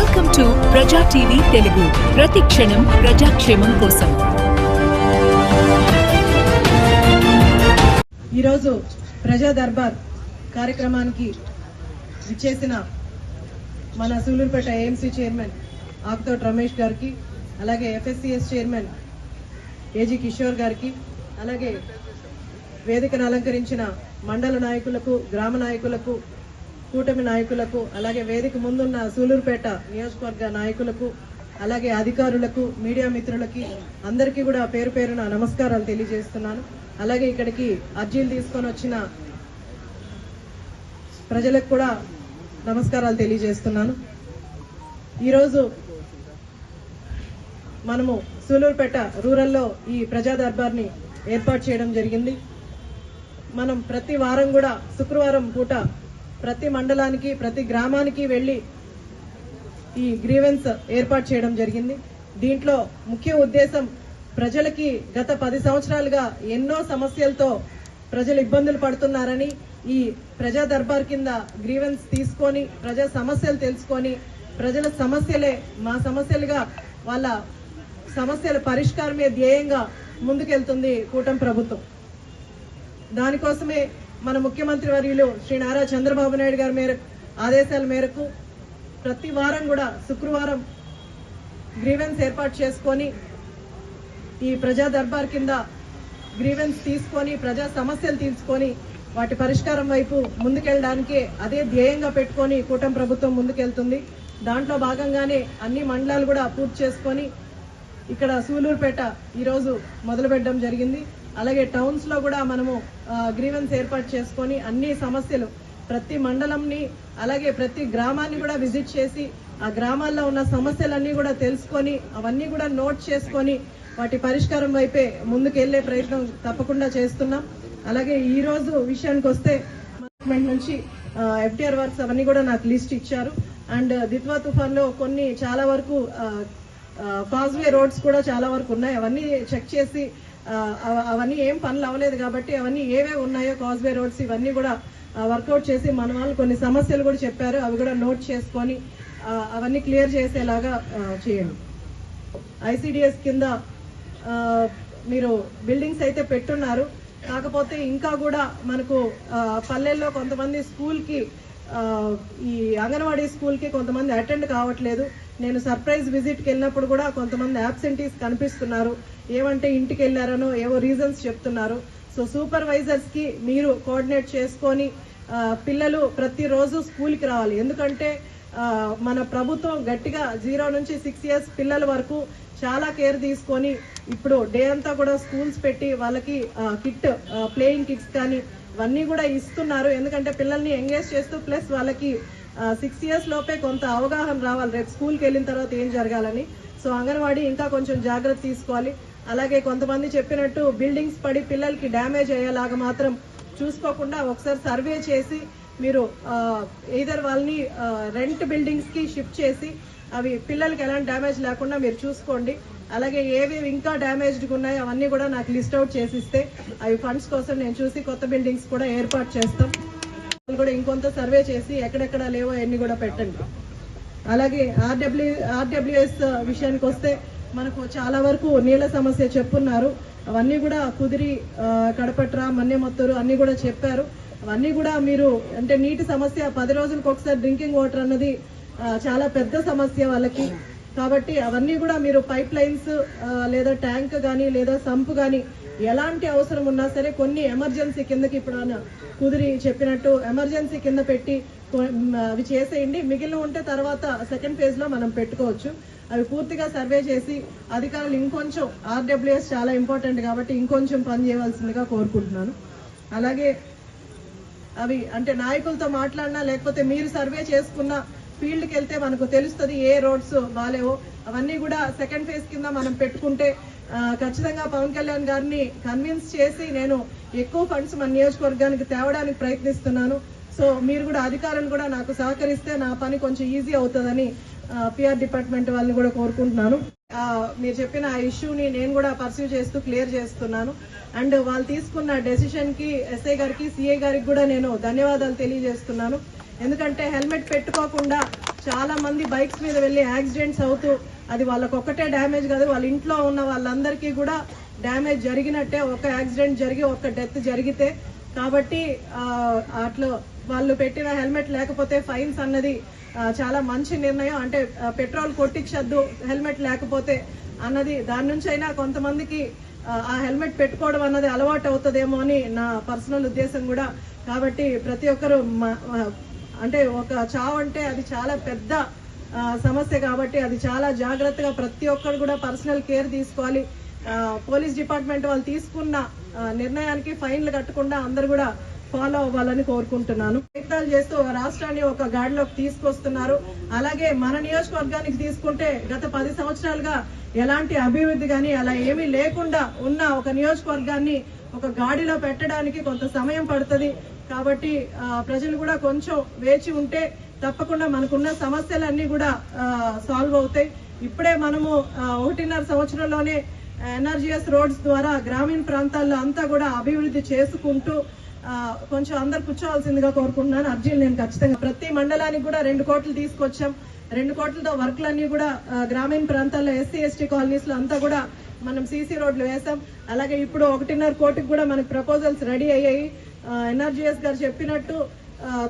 Welcome to Praja TV Telugu ప్రతి క్షణం ప్రజాక్షేమం కోసం ఈరోజు ప్రజా దర్బార్ కార్యక్రమానికి విచ్చేసిన మన సూలూరుపేట ఏఎంసీ చైర్మన్ ఆకుతోటి రమేష్ గారికి అలాగే ఎఫ్ఎస్సిఎస్ చైర్మన్ ఏజీ కిషోర్ గారికి అలాగే వేదికను అలంకరించిన మండల నాయకులకు గ్రామ నాయకులకు కూటమి నాయకులకు అలాగే వేదిక ముందున్న సూలూరుపేట నియోజకవర్గ నాయకులకు అలాగే అధికారులకు మీడియా మిత్రులకి అందరికీ కూడా పేరు పేరున నమస్కారాలు తెలియజేస్తున్నాను. అలాగే ఇక్కడికి అర్జీలు తీసుకొని వచ్చిన ప్రజలకు కూడా నమస్కారాలు తెలియజేస్తున్నాను. ఈరోజు మనము సూలూరుపేట రూరల్లో ఈ ప్రజా దర్బార్ని ఏర్పాటు చేయడం జరిగింది. మనం ప్రతి వారం కూడా శుక్రవారం పూట ప్రతి మండలానికి ప్రతి గ్రామానికి వెళ్ళి ఈ గ్రీవెన్స్ ఏర్పాటు చేయడం జరిగింది. దీంట్లో ముఖ్య ఉద్దేశం ప్రజలకి గత పది సంవత్సరాలుగా ఎన్నో సమస్యలతో ప్రజలు ఇబ్బందులు పడుతున్నారని ఈ ప్రజా దర్బార్ కింద గ్రీవెన్స్ తీసుకొని ప్రజా సమస్యలు తెలుసుకొని ప్రజల సమస్యలే మా సమస్యలుగా వాళ్ళ సమస్యల పరిష్కారమే ధ్యేయంగా ముందుకెళ్తుంది కూటమి ప్రభుత్వం. దానికోసమే మన ముఖ్యమంత్రి వర్యులు శ్రీ నారా చంద్రబాబు నాయుడు గారి మేరకు ఆదేశాల మేరకు ప్రతి వారం కూడా శుక్రవారం గ్రీవెన్స్ ఏర్పాటు చేసుకొని ఈ ప్రజా దర్బార్ కింద గ్రీవెన్స్ తీసుకొని ప్రజా సమస్యలు తీసుకొని వాటి పరిష్కారం వైపు ముందుకెళ్ళడానికి అదే ధ్యేయంగా పెట్టుకొని కూటమి ప్రభుత్వం ముందుకెళ్తుంది. దాంట్లో భాగంగానే అన్ని మండలాలు కూడా పూర్తి చేసుకొని ఇక్కడ సూలూరుపేట ఈరోజు మొదలుపెట్టడం జరిగింది. అలాగే టౌన్స్లో కూడా మనము గ్రీవెన్స్ ఏర్పాటు చేసుకొని అన్ని సమస్యలు ప్రతి మండలంని అలాగే ప్రతి గ్రామాన్ని కూడా విజిట్ చేసి ఆ గ్రామాల్లో ఉన్న సమస్యలన్నీ కూడా తెలుసుకొని అవన్నీ కూడా నోట్ చేసుకొని వాటి పరిష్కారం వైపే ముందుకెళ్ళే ప్రయత్నం తప్పకుండా చేస్తున్నాం. అలాగే ఈ రోజు విషయానికి వస్తే డిపార్ట్మెంట్ నుంచి ఎఫ్టీఆర్ వర్క్స్ అవన్నీ కూడా నాకు లిస్ట్ ఇచ్చారు. అండ్ దిత్వా తుఫాన్లో కొన్ని చాలా వరకు కాజ్వే రోడ్స్ కూడా చాలా వరకు ఉన్నాయి. అవన్నీ చెక్ చేసి అవన్నీ ఏం పనులు అవ్వలేదు కాబట్టి అవన్నీ ఏవే ఉన్నాయో కాజ్వే రోడ్స్ ఇవన్నీ కూడా వర్కౌట్ చేసి మన వాళ్ళు కొన్ని సమస్యలు కూడా చెప్పారు. అవి కూడా నోట్ చేసుకొని అవన్నీ క్లియర్ చేసేలాగా చేయండి. ఐసిడిఎస్ కింద మీరు బిల్డింగ్స్ అయితే పెట్టున్నారు. కాకపోతే ఇంకా కూడా మనకు పల్లెల్లో కొంతమంది స్కూల్కి ఈ అంగన్వాడీ స్కూల్కి కొంతమంది అటెండ్ కావట్లేదు. నేను సర్ప్రైజ్ విజిట్కి వెళ్ళినప్పుడు కూడా కొంతమంది యాబ్సెంటీస్ కనిపిస్తున్నారు. ఏమంటే ఇంటికి వెళ్ళారనో ఏవో రీజన్స్ చెప్తున్నారు. సో సూపర్వైజర్స్కి మీరు కోఆర్డినేట్ చేసుకొని పిల్లలు ప్రతిరోజు స్కూల్కి రావాలి. ఎందుకంటే మన ప్రభుత్వం గట్టిగా జీరో నుంచి సిక్స్ ఇయర్స్ పిల్లల వరకు చాలా కేర్ తీసుకొని ఇప్పుడు డే అంతా కూడా స్కూల్స్ పెట్టి వాళ్ళకి కిట్ ప్లేయింగ్ కిట్స్ కానీ ఇవన్నీ కూడా ఇస్తున్నారు. ఎందుకంటే పిల్లల్ని ఎంగేజ్ చేస్తూ ప్లస్ వాళ్ళకి సిక్స్ ఇయర్స్ లోపే కొంత అవగాహన రావాలి. రేపు స్కూల్కి వెళ్ళిన తర్వాత ఏం జరగాలని. సో అంగన్వాడీ ఇంకా కొంచెం జాగ్రత్త తీసుకోవాలి. అలాగే కొంతమంది చెప్పినట్టు బిల్డింగ్స్ పడి పిల్లలకి డ్యామేజ్ అయ్యేలాగా మాత్రం చూసుకోకుండా ఒకసారి సర్వే చేసి మీరు ఇదర్ వాళ్ళని రెంట్ బిల్డింగ్స్కి షిఫ్ట్ చేసి అవి పిల్లలకి ఎలాంటి డ్యామేజ్ లేకుండా మీరు చూసుకోండి. అలాగే ఏవేవి ఇంకా డ్యామేజ్డ్గా ఉన్నాయో అవన్నీ కూడా నాకు లిస్ట్ అవుట్ చేసిస్తే అవి ఫండ్స్ కోసం నేను చూసి కొత్త బిల్డింగ్స్ కూడా ఏర్పాటు చేస్తాం. కూడా ఇంకొంత సర్వే చేసి ఎక్కడెక్కడ లేవో అన్ని కూడా పెట్టండి. అలాగే ఆర్డబ్ల్యూ ఆర్డబ్ల్యూఎస్ విషయానికి వస్తే మనకు చాలా వరకు నీళ్ళ సమస్య చెప్పున్నారు. అవన్నీ కూడా కుదిరి కడపట్రా కడపట్ర మన్యమత్తూరు అన్నీ కూడా చెప్పారు. అవన్నీ కూడా మీరు అంటే నీటి సమస్య పది రోజులకు ఒకసారి డ్రింకింగ్ వాటర్ అన్నది చాలా పెద్ద సమస్య వాళ్ళకి. కాబట్టి అవన్నీ కూడా మీరు పైప్ లైన్స్ లేదా ట్యాంక్ కానీ లేదా సంప్ కానీ ఎలాంటి అవసరం ఉన్నా సరే కొన్ని ఎమర్జెన్సీ కిందకి ఇప్పుడు ఆయన కుదిరి చెప్పినట్టు ఎమర్జెన్సీ కింద పెట్టి అవి చేసేయండి. మిగిలిన ఉంటే తర్వాత సెకండ్ ఫేజ్లో మనం పెట్టుకోవచ్చు. అవి పూర్తిగా సర్వే చేసి అధికారులు ఇంకొంచెం ఆర్డబ్ల్యూఎస్ చాలా ఇంపార్టెంట్ కాబట్టి ఇంకొంచెం పని చేయవలసిందిగా కోరుకుంటున్నాను. అలాగే అవి అంటే నాయకులతో మాట్లాడినా లేకపోతే మీరు సర్వే చేసుకున్న ఫీల్డ్కి వెళ్తే మనకు తెలుస్తుంది ఏ రోడ్స్ బాగాలేవో అవన్నీ కూడా సెకండ్ ఫేజ్ కింద మనం పెట్టుకుంటే ఖచ్చితంగా పవన్ కళ్యాణ్ గారిని కన్విన్స్ చేసి నేను ఎక్కువ ఫండ్స్ మన నియోజకవర్గానికి తేవడానికి ప్రయత్నిస్తున్నాను. సో మీరు కూడా అధికారులు కూడా నాకు సహకరిస్తే నా పని కొంచెం ఈజీ అవుతుందని పిఆర్ డిపార్ట్మెంట్ వాళ్ళని కూడా కోరుకుంటున్నాను. మీరు చెప్పిన ఆ ఇష్యూని నేను కూడా పర్సీవ్ చేస్తూ క్లియర్ చేస్తున్నాను. అండ్ వాళ్ళు తీసుకున్న డెసిషన్కి ఎస్ఐ గారికి సిఐ గారికి కూడా నేను ధన్యవాదాలు తెలియజేస్తున్నాను. ఎందుకంటే హెల్మెట్ పెట్టుకోకుండా చాలా మంది బైక్స్ మీద వెళ్ళి యాక్సిడెంట్స్ అవుతూ అది వాళ్ళకొక్కటే డ్యామేజ్ కాదు వాళ్ళ ఇంట్లో ఉన్న వాళ్ళందరికీ కూడా డ్యామేజ్ జరిగినట్టే ఒక యాక్సిడెంట్ జరిగి ఒక డెత్ జరిగితే. కాబట్టి అట్లా వాళ్ళు పెట్టిన హెల్మెట్ లేకపోతే ఫైన్స్ అన్నది చాలా మంచి నిర్ణయం. అంటే పెట్రోల్ కొట్టించద్దు హెల్మెట్ లేకపోతే అన్నది దాని నుంచి అయినా కొంతమందికి ఆ, హెల్మెట్ పెట్టుకోవడం అన్నది అలవాటు అవుతుందేమో అని నా పర్సనల్ ఉద్దేశం కూడా. కాబట్టి ప్రతి ఒక్కరు అంటే ఒక చావు అంటే అది చాలా పెద్ద సమస్య కాబట్టి అది చాలా జాగ్రత్తగా ప్రతి ఒక్కరు కూడా పర్సనల్ కేర్ తీసుకోవాలి. పోలీస్ డిపార్ట్మెంట్ వాళ్ళు తీసుకున్న నిర్ణయానికి ఫైన్లు కట్టకుండా అందరు కూడా ఫాలో అవ్వాలని కోరుకుంటున్నాను. ప్రయత్నాలు చేస్తూ రాష్ట్రాన్ని ఒక గాడిలోకి తీసుకొస్తున్నారు. అలాగే మన నియోజకవర్గానికి తీసుకుంటే గత పది సంవత్సరాలుగా ఎలాంటి అభివృద్ధి కానీ అలా ఏమీ లేకుండా ఉన్న ఒక నియోజకవర్గాన్ని ఒక గాడిలో పెట్టడానికి కొంత సమయం పడుతుంది. కాబట్టి ప్రజలు కూడా కొంచెం వేచి ఉంటే తప్పకుండా మనకున్న సమస్యలన్నీ కూడా సాల్వ్ అవుతాయి. ఇప్పుడే మనము ఒకటిన్నర సంవత్సరంలోనే ఎన్ఆర్జీఎస్ రోడ్స్ ద్వారా గ్రామీణ ప్రాంతాల్లో అంతా కూడా అభివృద్ధి చేసుకుంటూ కొంచెం అందరు కూర్చోవాల్సిందిగా కోరుకుంటున్నాను. అర్జీలు నేను ఖచ్చితంగా ప్రతి మండలానికి కూడా రెండు కోట్లు తీసుకొచ్చాం. రెండు కోట్లతో వర్క్లన్నీ కూడా గ్రామీణ ప్రాంతాల్లో ఎస్సీ ఎస్టీ కాలనీస్లో అంతా కూడా మనం సీసీ రోడ్లు వేసాం అలాగే ఇప్పుడు ఒకటిన్నర కోటికి కూడా మనకు ప్రపోజల్స్ రెడీ అయ్యాయి. ఎన్ఆర్జీఎస్ గారు చెప్పినట్టు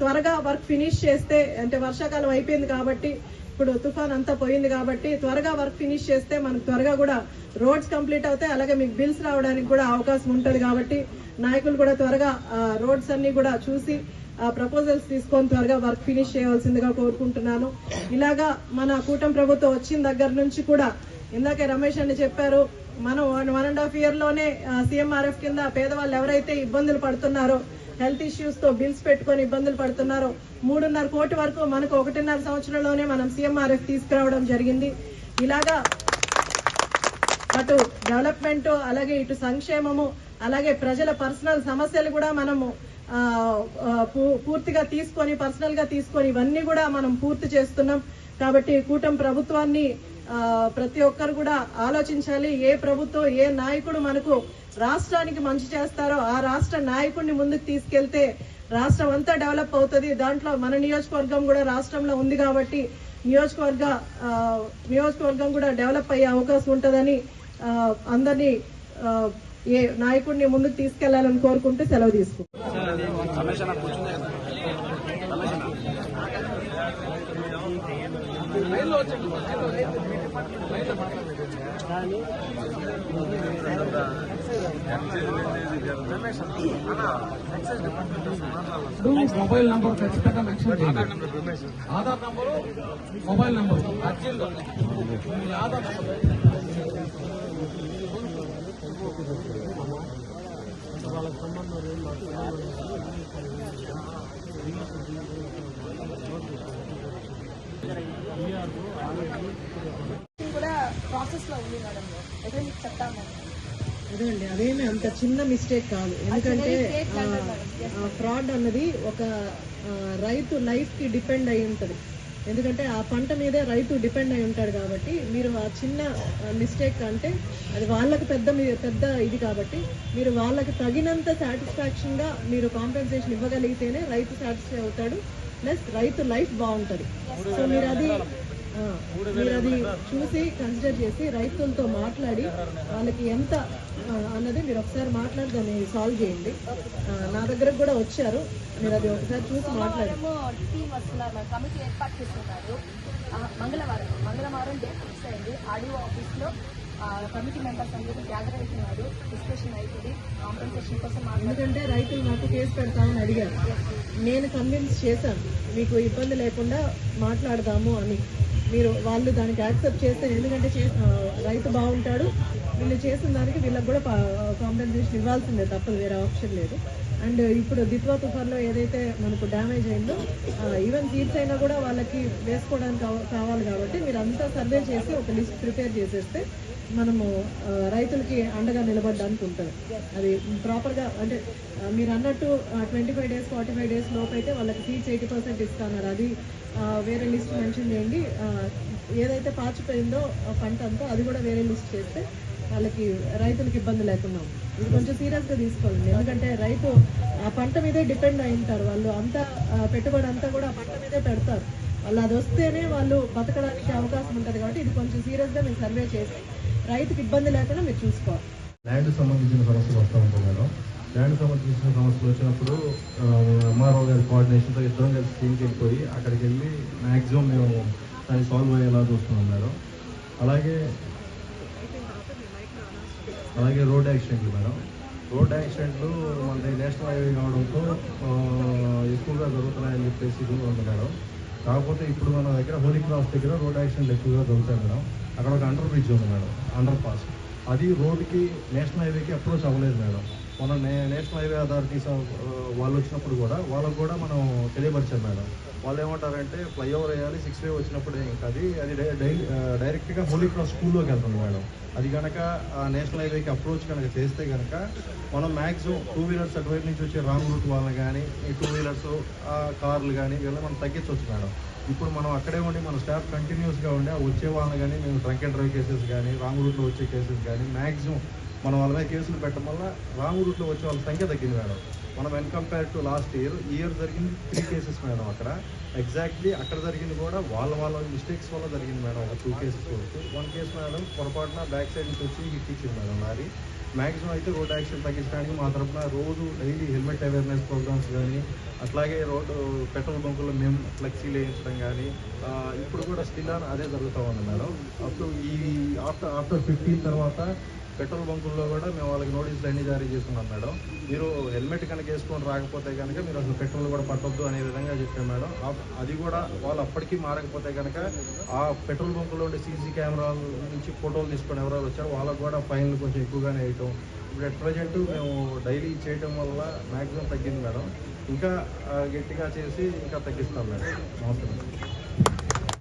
త్వరగా వర్క్ ఫినిష్ చేస్తే అంటే వర్షాకాలం అయిపోయింది కాబట్టి ఇప్పుడు తుఫాన్ అంతా పోయింది కాబట్టి త్వరగా వర్క్ ఫినిష్ చేస్తే మనకు త్వరగా కూడా రోడ్స్ కంప్లీట్ అవుతాయి అలాగే మీకు బిల్స్ రావడానికి కూడా అవకాశం ఉంటుంది కాబట్టి నాయకులు కూడా త్వరగా రోడ్స్ అన్ని కూడా చూసి ఆ ప్రపోజల్స్ తీసుకొని త్వరగా వర్క్ ఫినిష్ చేయవలసిందిగా కోరుకుంటున్నాను. ఇలాగా మన కూటమి ప్రభుత్వం వచ్చిన దగ్గర నుంచి కూడా ఇందాకే రమేష్ అని చెప్పారు మనం వన్ వన్ అండ్ హాఫ్ ఇయర్లోనే సీఎంఆర్ఎఫ్ కింద పేదవాళ్ళు ఎవరైతే ఇబ్బందులు పడుతున్నారో హెల్త్ ఇష్యూస్తో బిల్స్ పెట్టుకొని ఇబ్బందులు పడుతున్నారో మూడున్నర కోటి వరకు మనకు ఒకటిన్నర సంవత్సరంలోనే మనం సీఎంఆర్ఎఫ్ తీసుకురావడం జరిగింది. ఇలాగా అటు డెవలప్మెంట్ అలాగే ఇటు సంక్షేమము అలాగే ప్రజల పర్సనల్ సమస్యలు కూడా మనము పూ- పూర్తిగా తీసుకొని పర్సనల్గా తీసుకొని ఇవన్నీ కూడా మనం పూర్తి చేస్తున్నాం. కాబట్టి కూటమి ప్రభుత్వాన్ని ప్రతి ఒక్కరు కూడా ఆలోచించాలి ఏ ప్రభుత్వం ఏ నాయకుడు మనకు రాష్ట్రానికి మంచి చేస్తారో ఆ రాష్ట్ర నాయకుడిని ముందుకు తీసుకెళ్తే రాష్ట్రం అంతా డెవలప్ అవుతుంది. దాంట్లో మన నియోజకవర్గం కూడా రాష్ట్రంలో ఉంది కాబట్టి నియోజకవర్గ నియోజకవర్గం కూడా డెవలప్ అయ్యే అవకాశం ఉంటుందని అందరినీ ఏ నాయకుడిని ముందుకు తీసుకెళ్ళాలని కోరుకుంటూ సెలవు తీసుకుంటాం మొబైల్ నంబర్ ఖచ్చితంగా మెన్షన్ చేయండి. Aadhaar number mobile number. Urgent మీ ఆధార్ నంబర్. కూడా ప్రాసెస్లో ఉంది మేడం అయితే మీకు చెప్తాము అదేండి అదేమి అంత చిన్న మిస్టేక్ కాదు. ఎందుకంటే ఫ్రాడ్ అన్నది ఒక రైతు లైఫ్కి డిపెండ్ అయి ఉంటది. ఎందుకంటే ఆ పంట మీదే రైతు డిపెండ్ అయి ఉంటాడు కాబట్టి మీరు ఆ చిన్న మిస్టేక్ అంటే అది వాళ్ళకి పెద్ద పెద్ద ఇది కాబట్టి మీరు వాళ్ళకి తగినంత సాటిస్ఫాక్షన్గా మీరు కాంపెన్సేషన్ ఇవ్వగలిగితేనే రైతు సాటిస్ఫై అవుతాడు. ప్లస్ రైతు లైఫ్ బాగుంటది. సో మీరు అది మీరు అది చూసి కన్సిడర్ చేసి రైతులతో మాట్లాడి వాళ్ళకి ఎంత అన్నది మీరు ఒకసారి మాట్లాడి దాన్ని సాల్వ్ చేయండి నా దగ్గరకు కూడా వచ్చారు. మీరు అది ఒకసారి చూసి మేడం కమిటీ ఏర్పాటు చేస్తున్నారు. మంగళవారం మంగళవారం డేట్ ఫిక్స్ అయింది. ఆడియో ఆఫీస్లో కమిటీ మెంబర్స్ అందరూ గ్యాదర్ అవుతున్నారు డిస్కషన్ అవుతుంది కాంపెన్సేషన్ కోసం ఎందుకంటే రైతులు నాకు కేసు పెడతామని అడిగారు. నేను కన్విన్స్ చేశాను మీకు ఇబ్బంది లేకుండా మాట్లాడదాము అని. మీరు వాళ్ళు దానికి యాక్సెప్ట్ చేస్తే ఎందుకంటే రైతు బాగుంటాడు వీళ్ళు చేసిన దానికి వీళ్ళకి కూడా కాంపెన్సేషన్ ఇవ్వాల్సిందే తప్పదు వేరే ఆప్షన్ లేదు. అండ్ ఇప్పుడు దిత్వా తుఫాన్లో ఏదైతే మనకు డ్యామేజ్ అయిందో ఈవెన్ సీడ్స్ అయినా కూడా వాళ్ళకి వేసుకోవడానికి కావ- కావాలి కాబట్టి మీరు అంతా సర్వే చేసి ఒక లిస్ట్ ప్రిపేర్ చేసేస్తే మనము రైతులకి అండగా నిలబడడానికి ఉంటుంది. అది ప్రాపర్గా అంటే మీరు అన్నట్టు twenty five days forty five days లోపు అయితే వాళ్ళకి ఫీజ్ ఎయిటీ పర్సెంట్ ఇస్తున్నారు అది వేరే లిస్ట్ మెన్షన్ చేయండి. ఏదైతే పాచిపోయిందో పంట అంతా అది కూడా వేరే లిస్ట్ చేస్తే వాళ్ళకి రైతులకు ఇబ్బంది లేకుండా ఇది కొంచెం సీరియస్గా తీసుకోండి. ఎందుకంటే రైతు ఆ పంట మీదే డిపెండ్ అయి ఉంటారు వాళ్ళు అంతా పెట్టుబడి అంతా కూడా ఆ పంట మీదే పెడతారు. వాళ్ళు అది వస్తేనే వాళ్ళు బతకడానికి అవకాశం ఉంటుంది కాబట్టి ఇది కొంచెం సీరియస్గా మేము సర్వే చేసి రైతుకి ఇబ్బంది లేకుండా మీరు చూసుకోవాలి. ల్యాండ్ సంబంధించిన సమస్యలు వస్తూ ఉంటాయి మేడం. ల్యాండ్ సంబంధించిన సమస్యలు వచ్చినప్పుడు ఎంఆర్ఓ గారి కోఆర్డినేషన్తో ఇద్దరం కలిసి టీంకి వెళ్ళిపోయి అక్కడికి వెళ్ళి మ్యాక్సిమం మేము దాన్ని సాల్వ్ అయ్యేలా చూస్తున్నాం మేడం. అలాగే అలాగే రోడ్ యాక్సిడెంట్లు మేడం. రోడ్ యాక్సిడెంట్లు మన నేషనల్ హైవే కావడంతో ఎక్కువగా జరుగుతున్నాయని చెప్పేసి ఇది ఉంది మేడం. కాకపోతే ఇప్పుడు మన దగ్గర హోలీ క్రాస్ దగ్గర రోడ్ యాక్సిడెంట్లు ఎక్కువగా జరుగుతాయి మేడం. అక్కడ ఒక అండర్ బ్రిడ్జ్ ఉంది మేడం అండర్ పాస్ అది రోడ్కి నేషనల్ హైవేకి అప్రోచ్ అవ్వలేదు మేడం. మన నే నేషనల్ హైవే అథారిటీస్ వాళ్ళు వచ్చినప్పుడు కూడా వాళ్ళకు కూడా మనం తెలియపరిచాం మేడం. వాళ్ళు ఏమంటారంటే ఫ్లైఓవర్ వేయాలి సిక్స్ వే వచ్చినప్పుడు ఇంకా అది అది డైలీ డై- డైరెక్ట్గా హోలీ క్రాస్ స్కూల్లోకి వెళ్తుంది మేడం. అది కనుక నేషనల్ హైవేకి అప్రోచ్ కనుక చేస్తే కనుక మనం మ్యాక్సిమం టూ వీలర్స్ అటువైపు నుంచి వచ్చే రాంగ్ రూట్ వాళ్ళని కానీ ఈ టూ వీలర్స్ కార్లు కానీ వీళ్ళని మనం తగ్గించవచ్చు మేడం. ఇప్పుడు మనం అక్కడే ఉండి మన స్టాఫ్ కంటిన్యూస్గా ఉండి ఆ వచ్చే వాళ్ళని కానీ మేము ట్రంక్ అండ్ డ్రైవ్ కేసెస్ కానీ రాంగ్ రూట్లో వచ్చే కేసెస్ కానీ మ్యాక్సిమం మనం వాళ్ళ మీద కేసులు పెట్టడం వల్ల రాంగ్ రూట్లో వచ్చే వాళ్ళ సంఖ్య తగ్గింది మేడం. మనం when compare to last year. Year జరిగింది త్రీ కేసెస్ మేడం అక్కడ. ఎగ్జాక్ట్లీ అక్కడ జరిగింది కూడా వాళ్ళ వాళ్ళ మిస్టేక్స్ వల్ల జరిగింది మేడం ఒక టూ కేసెస్ వరకు. వన్ కేసు మేడం పొరపాటున బ్యాక్ సైడ్ నుంచి వచ్చి హిట్ ఇచ్చింది మేడం లారీ. మ్యాక్సిమం అయితే రోడ్ యాక్సిడెంట్ తగ్గించడానికి మా తరఫున రోజు డైలీ హెల్మెట్ అవేర్నెస్ ప్రోగ్రామ్స్ కానీ అట్లాగే రోడ్డు పెట్రోల్ బంకుల్లో మేము ఫ్లెక్సీలు వేయించడం కానీ ఇప్పుడు కూడా స్టిల్ అదే జరుగుతూ ఉంది మేడం అప్పుడు ఈ ఆఫ్టర్ ఆఫ్టర్ ఫిఫ్టీన్ తర్వాత పెట్రోల్ బంకుల్లో కూడా మేము వాళ్ళకి నోటీసులు అన్ని జారీ చేస్తున్నాం మేడం. మీరు హెల్మెట్ కనుక వేసుకొని రాకపోతే కనుక మీరు అసలు పెట్రోల్ కూడా పట్టొద్దు అనే విధంగా చెప్పాం మేడం. అది కూడా వాళ్ళు అప్పటికీ మారకపోతే కనుక ఆ పెట్రోల్ బంకులో ఉండే సీసీ కెమెరాల నుంచి ఫోటోలు తీసుకొని ఎవరో వచ్చారో వాళ్ళకు కూడా ఫైన్లు కొంచెం ఎక్కువగానే వేయటం. ఇప్పుడు అట్ ప్రజెంట్ మేము డైలీ చేయటం వల్ల మ్యాక్సిమం తగ్గింది మేడం. ఇంకా గట్టిగా చేసి ఇంకా తగ్గిస్తాం మేడం. నమస్తే మేడం.